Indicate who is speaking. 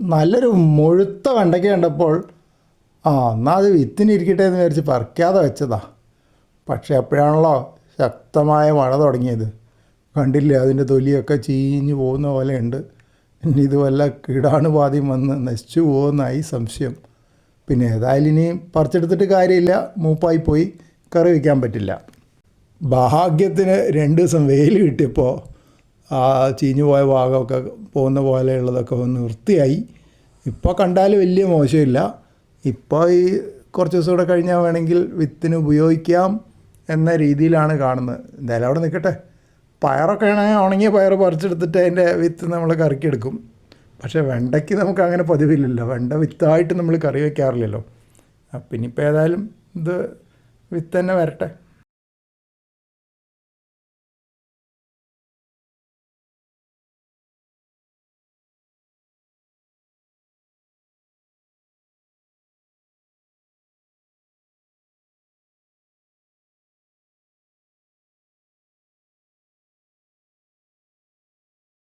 Speaker 1: നല്ലൊരു മുഴുത്ത വെണ്ടയ്ക്ക കണ്ടപ്പോൾ ആ എന്നാൽ അത് വിത്തിനിരിക്കട്ടെ എന്ന് വിചാരിച്ച് പറിക്കാതെ വെച്ചതാ. പക്ഷെ അപ്പോഴാണല്ലോ ശക്തമായ മഴ തുടങ്ങിയത്. കണ്ടില്ലേ അതിന്റെ തൊലിയൊക്കെ ചീഞ്ഞു പോകുന്ന പോലെ ഉണ്ട്. ഇനി ഇത് വല്ല കീടാണുബാധയും വന്ന് നശിച്ചു പോകുന്നതായി സംശയം. പിന്നെ ഏതായാലും ഇനി പറിച്ചെടുത്തിട്ട് കാര്യമില്ല. മൂപ്പായി പോയി കറി വയ്ക്കാൻ പറ്റില്ല. ഭാഗ്യത്തിന് രണ്ട് ദിവസം വെയിൽ കിട്ടിയപ്പോൾ ആ ചീഞ്ഞു പോയ ഭാഗമൊക്കെ പോകുന്ന പോലെയുള്ളതൊക്കെ ഒന്ന് വൃത്തിയായി. ഇപ്പോൾ കണ്ടാൽ വലിയ മോശമില്ല. ഇപ്പോൾ ഈ കുറച്ച് ദിവസം കൂടെ കഴിഞ്ഞാൽ വേണമെങ്കിൽ വിത്തിന് ഉപയോഗിക്കാം എന്ന രീതിയിലാണ് കാണുന്നത്. എന്തായാലും അവിടെ നിൽക്കട്ടെ പയറൊക്കെ ആണെങ്കിൽ ഉണങ്ങിയ പയർ പറിച്ചെടുത്തിട്ട് അതിന്റെ വിത്ത് നമ്മൾ കറിക്കെടുക്കും. പക്ഷേ വെണ്ടയ്ക്ക് നമുക്ക് അങ്ങനെ പതിവില്ലല്ലോ. വെണ്ട വിത്തായിട്ട് നമ്മൾ കറി വയ്ക്കാറില്ലല്ലോ അപ്പം ഇനിയിപ്പോൾ ഏതായാലും ഇത് വിത്ത് തന്നെ വരട്ടെ.